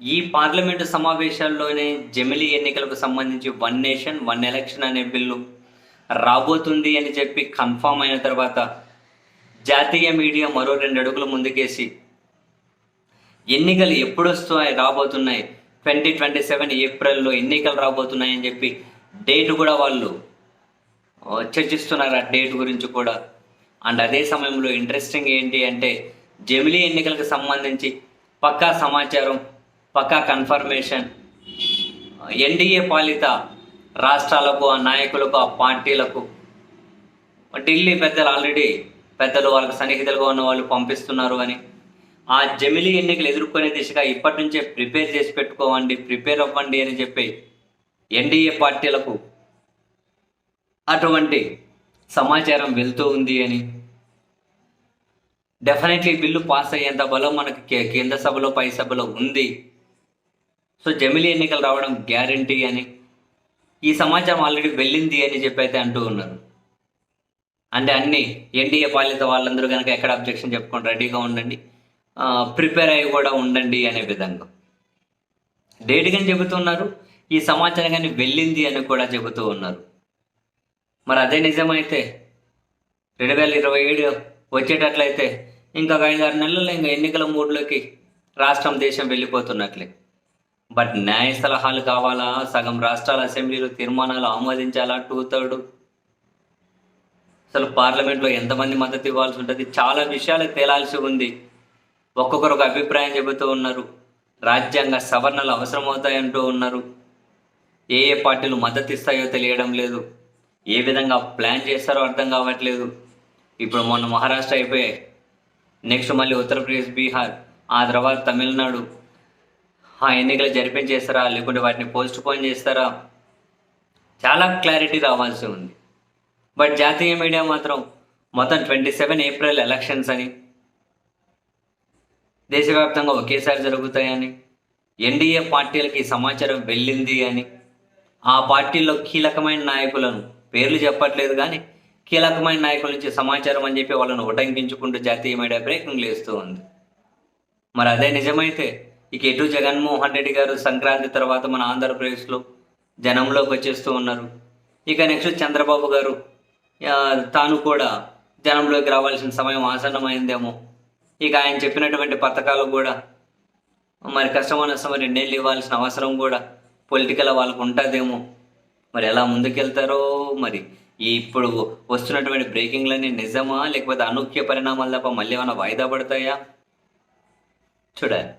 ఈ పార్లమెంటు సమావేశాల్లోనే జమిలీ ఎన్నికలకు సంబంధించి వన్ నేషన్ వన్ ఎలక్షన్ అనే బిల్లు రాబోతుంది అని చెప్పి కన్ఫామ్ అయిన తర్వాత జాతీయ మీడియా మరో రెండు అడుగులు ముందుకేసి ఎన్నికలు ఎప్పుడు వస్తాయి రాబోతున్నాయి? ట్వంటీ ట్వంటీ సెవెన్ ఏప్రిల్లో ఎన్నికలు రాబోతున్నాయి అని చెప్పి డేట్ కూడా వాళ్ళు చర్చిస్తున్నారు ఆ డేట్ గురించి కూడా. అండ్ అదే సమయంలో ఇంట్రెస్టింగ్ ఏంటి అంటే జమిలీ ఎన్నికలకు సంబంధించి పక్కా సమాచారం పక్కా కన్ఫర్మేషన్ ఎన్డీఏ పాలిత రాష్ట్రాలకు ఆ నాయకులకు ఆ పార్టీలకు. ఢిల్లీ పెద్దలు ఆల్రెడీ పెద్దలు వాళ్ళకి సన్నిహితులుగా ఉన్న వాళ్ళు పంపిస్తున్నారు అని. ఆ జమిలీ ఎన్నికలు ఎదుర్కొనే దిశగా ఇప్పటి నుంచే ప్రిపేర్ చేసి పెట్టుకోవండి ప్రిపేర్ అవ్వండి అని చెప్పి ఎన్డీఏ పార్టీలకు అటువంటి సమాచారం వెళ్తూ ఉంది అని. డెఫినెట్లీ బిల్లు పాస్ అయ్యేంత బలం మనకి కేంద్ర సభలో పై సభలో ఉంది. సో జమిలీ ఎన్నికలు రావడం గ్యారంటీ అని ఈ సమాచారం ఆల్రెడీ వెళ్ళింది అని చెప్పి అయితే అంటూ ఉన్నారు. అంటే అన్ని ఎన్డీఏ పాలిత వాళ్ళందరూ కనుక ఎక్కడ అబ్జెక్షన్ చెప్పుకొని రెడీగా ఉండండి ప్రిపేర్ అయ్యి కూడా ఉండండి అనే విధంగా. డేట్ కానీ చెబుతున్నారు ఈ సమాచారం కానీ వెళ్ళింది అని కూడా చెబుతూ ఉన్నారు. మరి అదే నిజమైతే రెండు వేల ఇరవై ఏడు వచ్చేటట్లయితే ఇంకా ఐదారు నెలలు ఇంకా ఎన్నికల మూడ్లోకి రాష్ట్రం దేశం వెళ్ళిపోతున్నట్లే. బట్ న్యాయ సలహాలు కావాలా? సగం రాష్ట్రాల అసెంబ్లీలో తీర్మానాలు ఆమోదించాలా? టూ థర్డ్ అసలు పార్లమెంట్లో ఎంతమంది మద్దతు ఇవ్వాల్సి ఉంటుంది? చాలా విషయాలు తేలాల్సి ఉంది. ఒక్కొక్కరు ఒక అభిప్రాయం చెబుతూ ఉన్నారు. రాజ్యాంగ సవరణలు అవసరమవుతాయంటూ ఉన్నారు. ఏ ఏ పార్టీలు మద్దతు ఇస్తాయో తెలియడం లేదు. ఏ విధంగా ప్లాన్ చేస్తారో అర్థం కావట్లేదు. ఇప్పుడు మొన్న మహారాష్ట్ర అయిపోయాయి. నెక్స్ట్ మళ్ళీ ఉత్తరప్రదేశ్ బీహార్ ఆ తర్వాత తమిళనాడు. ఆ ఎన్నికలు జరిపించేస్తారా? లేకుంటే వాటిని పోస్ట్ పోన్ చేస్తారా? చాలా క్లారిటీ రావాల్సి ఉంది. బట్ జాతీయ మీడియా మాత్రం మొత్తం ట్వంటీ సెవెన్ ఏప్రిల్ ఎలక్షన్స్ అని దేశవ్యాప్తంగా ఒకేసారి జరుగుతాయని ఎన్డీఏ పార్టీలకి సమాచారం వెళ్ళింది అని ఆ పార్టీల్లో కీలకమైన నాయకులను పేర్లు చెప్పట్లేదు కానీ కీలకమైన నాయకుల నుంచి సమాచారం అని చెప్పి వాళ్ళను ఉటంకించుకుంటూ జాతీయ మీడియా బ్రేకింగ్ లేస్తూ ఉంది. మరి అదే నిజమైతే ఇక ఎటు జగన్మోహన్ రెడ్డి గారు సంక్రాంతి తర్వాత మన ఆంధ్రప్రదేశ్లో జనంలోకి వచ్చేస్తూ ఉన్నారు. ఇక నెక్స్ట్ చంద్రబాబు గారు తాను కూడా జనంలోకి రావాల్సిన సమయం ఆసన్నమైందేమో. ఇక ఆయన చెప్పినటువంటి పథకాలు కూడా మరి కష్టమైన నష్టం రెండేళ్ళు ఇవ్వాల్సిన అవసరం కూడా పొలిటికల్ వాళ్ళకు ఉంటుందేమో. మరి ఎలా ముందుకెళ్తారో మరి ఈ ఇప్పుడు వస్తున్నటువంటి బ్రేకింగ్లన్నీ నిజమా లేకపోతే అనూహ్య పరిణామాలు తప్ప మళ్ళీ ఏమైనా వాయిదా పడతాయా? చూడాలి.